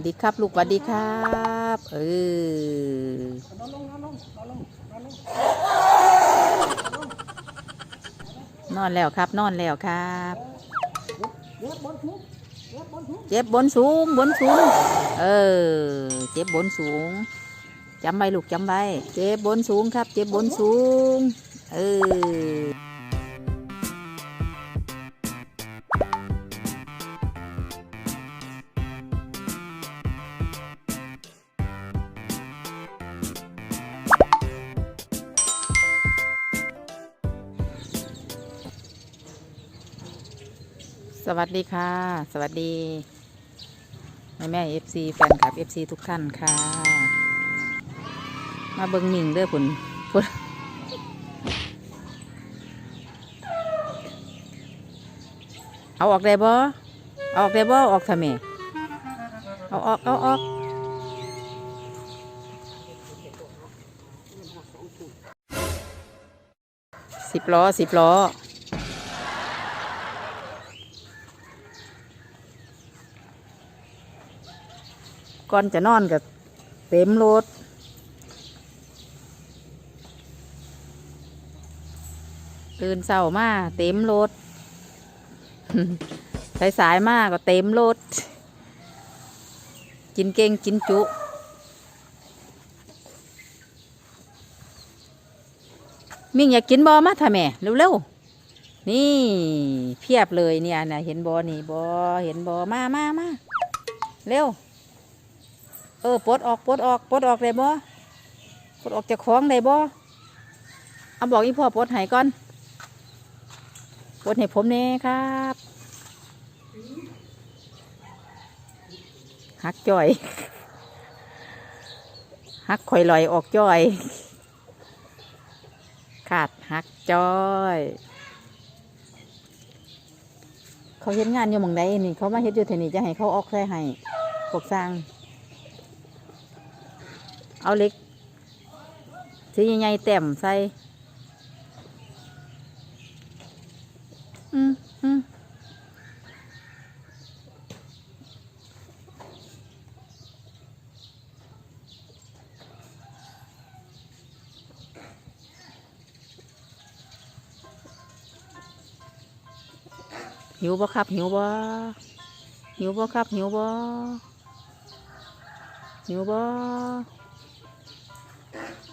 วัสดีครับ ลูกสวัสดีครับเออนอนอนแล้วครับ นอนแล้วครับเย็บบนทุกเย็บบนทุกเจ็บบนสูงบนสูง เออ เจ็บบนสูงจำไว้ลูกจำไว้เจ็บบนสูงครับ เจ็บบนสูง เออ สวัสดีค่ะ สวัสดี แม่แม่เอฟซีแฟนคลับเอฟซีทุกท่านค่ะ มาเบิ้งหมิงเด้อผุนผุนเอาออกได้บ่เอาออกได้บ่ออกทำไมเอาออกเอาออกสิบล้อสิบล้อ ก่อนจะนอนก็เต็มรถตื่นเช้ามาเต็มรถสายสายๆมาก็เต็มรถกินเก่งกินจุ มิ่งอยากกินบอมาท่าแม่เร็วๆ นี่เพียบเลยเนี่ยนะเห็นบอนี่บอเห็นบอมามามาเร็ว เออปลดออกปลดออกปลดออกได้บ่ปลดออกจากของได้บ่เอาบอกอีพ่อปลดให้ก่อนปลดให้ผมเน่ครับหักจ่อยหักข่อยลอยออกจ่อย ขาดหักจ้อย เขาเห็นงานอยู่หมองใดนี่ เขามาเฮ็ดอยู่เทนี่จะให้เขาออกใส่ให้พวกสร้าง เอาเล็กสีใหญ่ๆแต้มใส่อืมอืมหิวบ่ครับ หิวบ่หิวบ่ครับ หิวบ่หิวบ่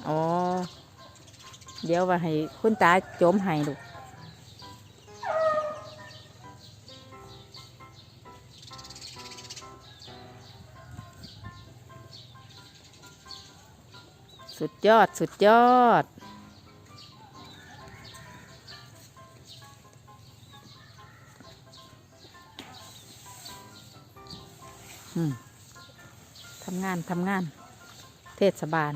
อ๋อ เดี๋ยวว่าให้คุณตาจมให้ลูกสุดยอด สุดยอด ทำงาน ทำงาน เทศบาล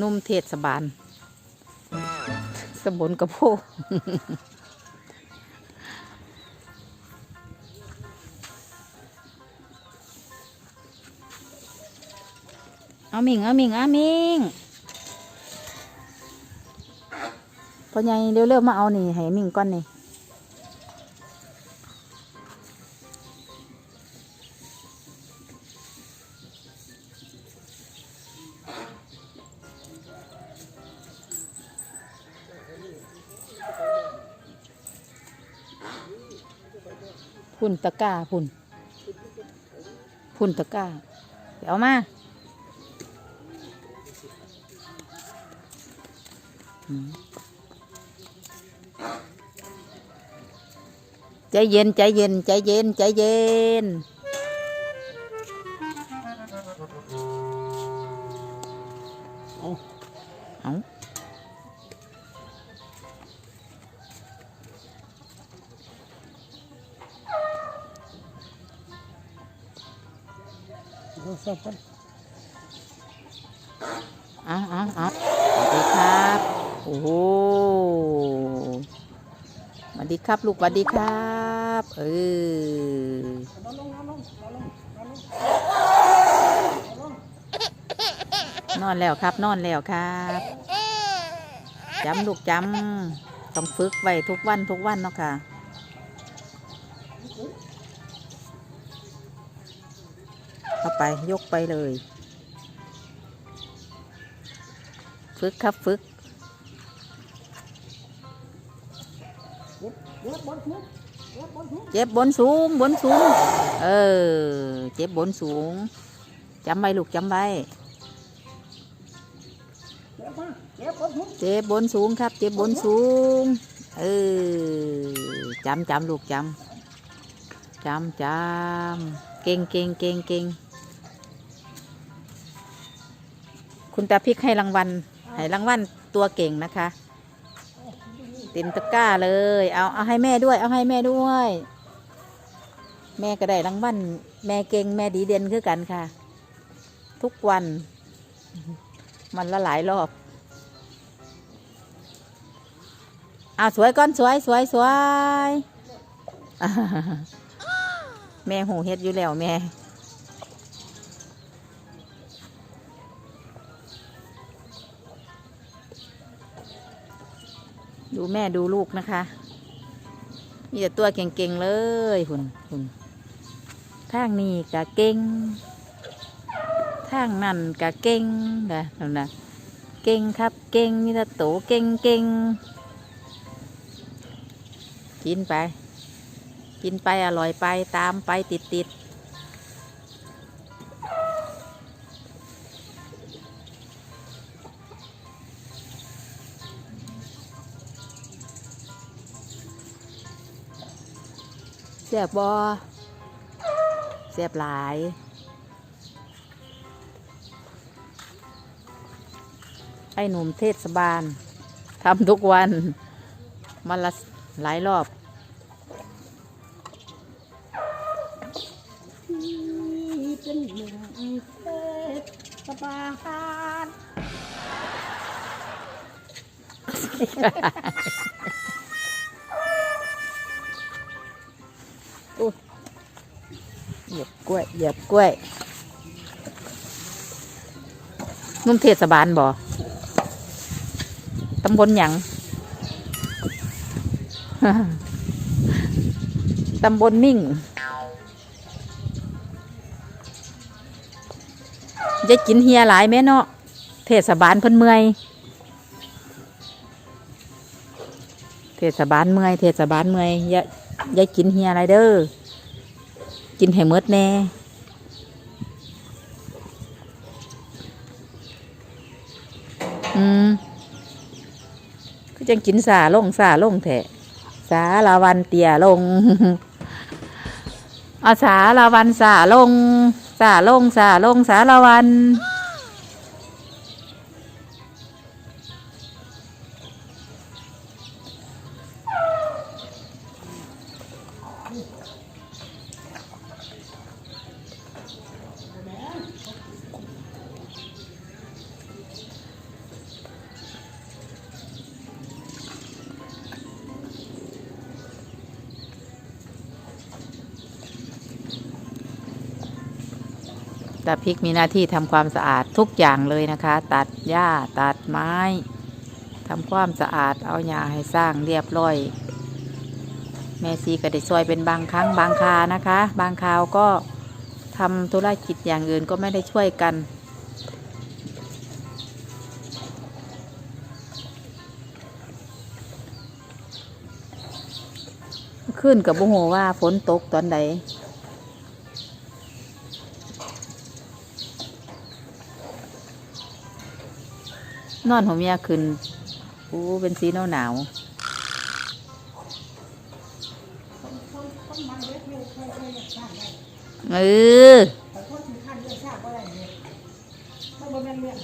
นุ่มเทศบาลสมบนกระโพกเอามิงเอามิงเอามิงพอใหญ่เร็วๆมาเอานี่ให้มิงก่อนนี่ พุ่นตะก้าพุ่น พุ่นตะก้า เดี๋ยวมาใจเย็นใจเย็นใจเย็นใจเย็นเอาเอา เอาสับกันอาเอาเอสวัสดีครับ โอ้โหสวัสดีครับ ลูกสวัสดีครับ เออนอนลงนอนลงนอนลงนอนลงนอนลงนอนแล้วครับ นอนแล้วครับจำลูกจำต้องฝึกไว้ทุกวันทุกวันเนาะค่ะ เข้าไปยกไปเลย ฝึกครับฝึกเจ็บบนสูงบนสูง เออ เจ็บบนสูงจำไว้ลูกจำไว้เก็บมาเก็บบอลทุบเจ็บบนสูงครับ เจ็บบนสูง เออจำจำลูกจำจำจำเก่งเก่งเก่งเก่ง คุณตาพริกให้รางวัลให้รางวัลตัวเก่งนะคะ เต็มตะกร้าเลย เอาเอาให้แม่ด้วย เอาให้แม่ด้วย แม่ก็ได้รางวัลแม่เก่งแม่ดีเด่นคือกันค่ะ ทุกวันมันละหลายรอบเอาสวยก่อนสวยสวยสวยแม่หูเฮ็ดอยู่แล้วแม่ ดูแม่ดูลูกนะคะ มีแต่ตัวเก่งๆเลยหุ่นหุ่นทางนี้กะเก่งทางนั่นกะเก่งนะนั่นนะเก่งครับเก่งมีแต่โตเก่งเก่งกินไป กินไปอร่อยไปตามไปติดติด สียบบอเสียบหลายไอ้หนุ่มเทศบาลทำทุกวันมันละหลายรอบ ที่เป็นหนึ่งเทศบาล กล้วยเหยียบกล้วยนุ่มเทศบาลบ่ตำบลหยังตำบลมิ่งจะกินเฮียหลายแม่เนาะเทศบาลเพิ่นเมื่อยเทศบาลเมื่อยเทศบาลเมื่อยอย่าอย่ากินเฮียอะไรเด้อ กินให้หมดแน่ อืมก็จังกินสาลงสาลงแทะสาลาวันเตียลงอาสาลาวันสาลงสาลงสาลงสาลาวัน ตาพริกมีหน้าที่ทำความสะอาดทุกอย่างเลยนะคะ ตัดหญ้าตัดไม้ทำความสะอาดเอาหญ้าให้สร้างเรียบร้อย แม่ซีก็ได้ซอยเป็นบางครั้งบางคานะคะ บางคราวก็ทำธุรกิจอย่างอื่นก็ไม่ได้ช่วยกันขึ้นกับบุหัวว่าฝนตกตอนใด นอนหัวเมียขึ้นอู้เป็นสีหนาวหนาวเออแต่คนที่ขั้นเมนบ่แม่นเรื่อ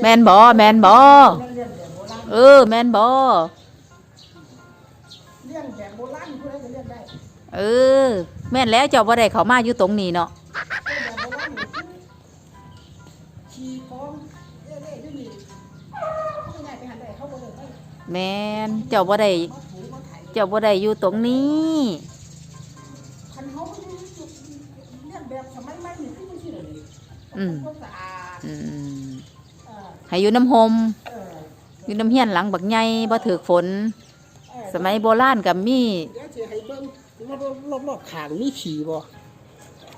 แมนบอเออแบบโบราณเมนบอเออเออ แม่นแล้วเจ้าบ่ได้เขามาอยู่ตรงนี้เนาะ แมนเจ้าบ่ได้มาถูมาไถเจ้าบ่ได้อยู่ตรงนี้คันเขาไม่ได้จุดเรื่องแบบสมัยใหม่นี่คือจังซี่เลยอืมทำความสะอาดอืมเออให้อยู่น้ำหมเอออยู่น้ำเฮียนหลังบักใหญ่บ่ถือฝน เออสมัยโบราณกับมีเดี๋ยวจะให้เบิ่งรอบรอบรอบๆขางมีขี่บ่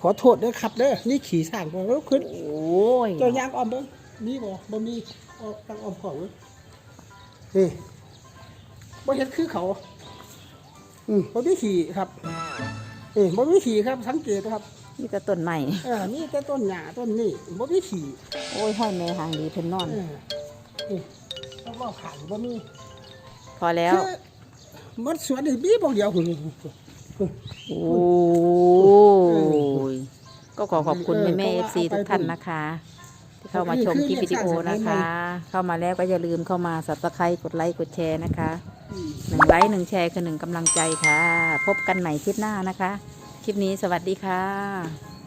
ขอโทษเด้อครับเด้อนี่ขี่สร้างบ่แล้วขึ้น โอ้ย เจ้ายางอ้อมเบิ่งมีบ่บ่มีเอาตั้งอ้อมของเว้ยนี่ บ่เห็นคือเขา อืมบ่มีขี่ครับนี่บ่มีขี่ครับ สังเกตครับนี่ก็ต้นใหม่ เออมีแต่ต้นหญ้าต้นนี่บ่มีขี่โอ้ยห้อยแม่หางดีเพิ่นนอน เออนี่รอบๆขางบ่มีพอแล้วคือมันสวนนี่มีบ่เดียวหุ่น โอ้ยก็ขอขอบคุณเออแม่แม่เพเอราะฟว่าซีเอาไปทุกท่านปลูกนะคะที่ เข้ามาชมคือคลิปวิดีโอเรียกสร้างสรรค์นะคะ เข้ามาแล้วก็อย่าลืมเข้ามาสับสไครต์กดไลค์กดแชร์นะคะอืมหนึ่งไลค์หนึ่งแชร์คือหนึ่งกำลังใจค่ะ พบกันใหม่คลิปหน้านะคะ คลิปนี้สวัสดีค่ะ